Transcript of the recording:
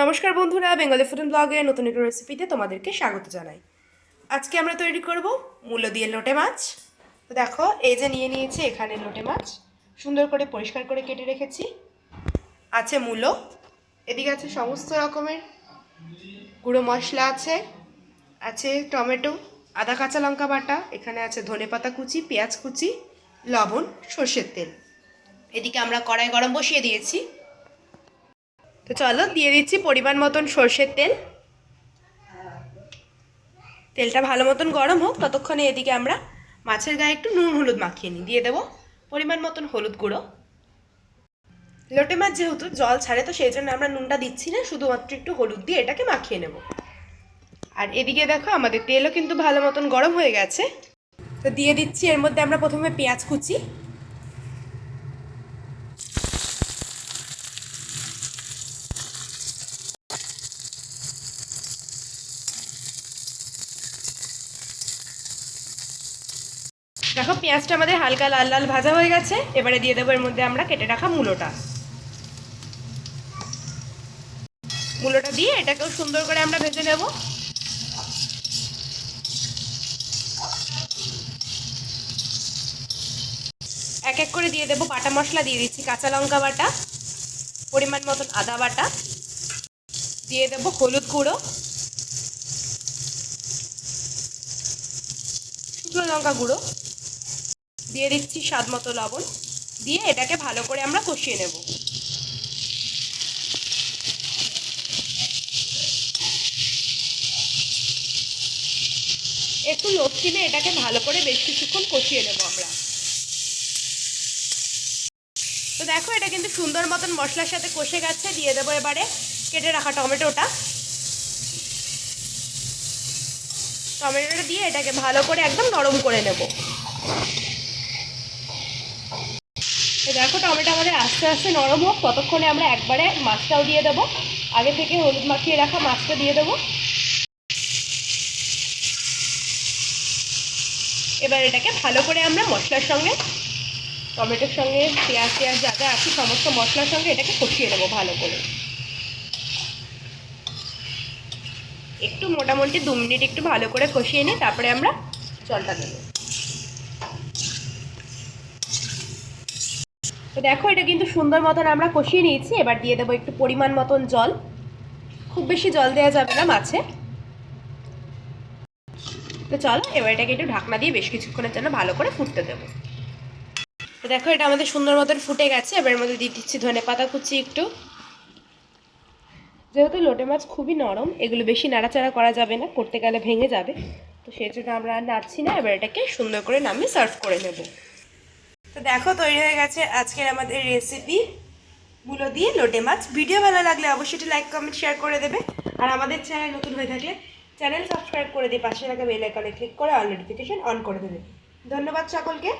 নমস্কার বন্ধুরা, Bengali food ব্লগে নতুন একটা রেসিপিতে তোমাদেরকে স্বাগত জানাই। আজকে আমরা তৈরি করব মূলো দিয়ে লোটে মাছ। তো দেখো, এই যে নিয়ে নিয়েছি এখানে লোটে মাছ। সুন্দর করে পরিষ্কার করে কেটে রেখেছি। আছে মূলো। এদিকে আছে সমস্ত রকমের গুঁড়ো মশলা আছে। আছে টমেটো, আদা কাঁচা লঙ্কা বাটা, এখানে আছে ধনেপাতা কুচি, পেঁয়াজ কুচি, লবণ, সর্ষের তেল। এদিকে আমরা কড়াই গরম বসিয়ে দিয়েছি। তো চলো, দিয়ে দিচ্ছি পরিমাণ মতন সর্ষের তেল। তেলটা ভালো মতন গরম হোক, ততক্ষণে এদিকে আমরা মাছের গায়ে একটু নুন, হলুদ মাখিয়ে নিই। দিয়ে দেবো পরিমাণ মতন হলুদ গুঁড়ো। লোটে মাছ যেহেতু জল ছাড়ে, তো সেই জন্য আমরা নুনটা দিচ্ছি না, শুধুমাত্র একটু হলুদ দিয়ে এটাকে মাখিয়ে নেব। আর এদিকে দেখো, আমাদের তেলও কিন্তু ভালো মতন গরম হয়ে গেছে। তো দিয়ে দিচ্ছি, এর মধ্যে আমরা প্রথমে পেঁয়াজ কুচি। দেখো, পেঁয়াজটা আমাদের হালকা লাল লাল ভাজা হয়ে গেছে। এবারে দিয়ে দেবো এর মধ্যে আমরা কেটে রাখা মূলোটা। মূলোটা দিয়ে এটাকেও সুন্দর করে আমরা ভেজে নেব। এক এক করে দিয়ে দেবো বাটা মশলা, দিয়ে দিচ্ছি কাঁচা লঙ্কা বাটা, পরিমাণ মতন আদা বাটা। দিয়ে দেবো হলুদ গুঁড়ো। শুকনো লঙ্কা গুঁড়ো। দিয়ে দিচ্ছি স্বাদ মতো লবণ। দিয়ে এটাকে ভালো করে আমরা কষিয়ে নেব। একটু লক্ষ্মীমে এটাকে ভালো করে বেশ কিছুক্ষণ কষিয়ে নেব আমরা। তো দেখো, এটা কিন্তু সুন্দর মতন মশলার সাথে কষে গেছে। দিয়ে দেবো এবারে কেটে রাখা টমেটোটা। টমেটোটা দিয়ে এটাকে ভালো করে একদম নরম করে নেব। দেখো, টমেটো আমাদের আস্তে আস্তে নরম হোক, ততক্ষণে আমরা একবারে মাছটাও দিয়ে দেবো। আগে থেকে হলুদ মাখিয়ে রাখা মাছটা দিয়ে দেবো। এবার এটাকে ভালো করে আমরা মশলার সঙ্গে, টমেটোর সঙ্গে, পেঁয়াজ পেঁয়াজ যা যা আছে, সমস্ত মশলার সঙ্গে এটাকে কষিয়ে নেব ভালো করে। একটু মোটামুটি দু মিনিট একটু ভালো করে কষিয়ে নিই তারপরে আমরা জলটা দেবো। তো দেখো, এটা কিন্তু সুন্দর মতন আমরা কষিয়ে নিয়েছি। এবার দিয়ে দেবো একটু পরিমাণ মতন জল। খুব বেশি জল দেওয়া যাবে না মাছে। তো চলো, এবার এটাকে একটু ঢাকনা দিয়ে বেশ কিছুক্ষণের জন্য ভালো করে ফুটতে দেবো। তো দেখো, এটা আমাদের সুন্দর মতন ফুটে গেছে। এবার মধ্যে দিয়ে দিচ্ছি ধনে পাতা কুচি একটু। যেহেতু লোটে মাছ খুবই নরম, এগুলো বেশি নাড়াচাড়া করা যাবে না, করতে গেলে ভেঙে যাবে। তো সেই জন্য আমরা নাড়ছি না, এবার এটাকে সুন্দর করে নামিয়ে সার্ভ করে নেব। তো দেখো, তৈরি হয়ে গেছে আজকের আমাদের রেসিপি গুলো দিয়ে লোটে মাছ। ভিডিও ভালো লাগলে অবশ্যই লাইক কমেন্ট শেয়ার করে দেবে। আর আমাদের চ্যানেল নতুন হয়ে থাকলে চ্যানেল সাবস্ক্রাইব করে দিয়ে পাশে থাকা বেল আইকনে ক্লিক করে অল নোটিফিকেশন অন করে দেবে। ধন্যবাদ সকলকে।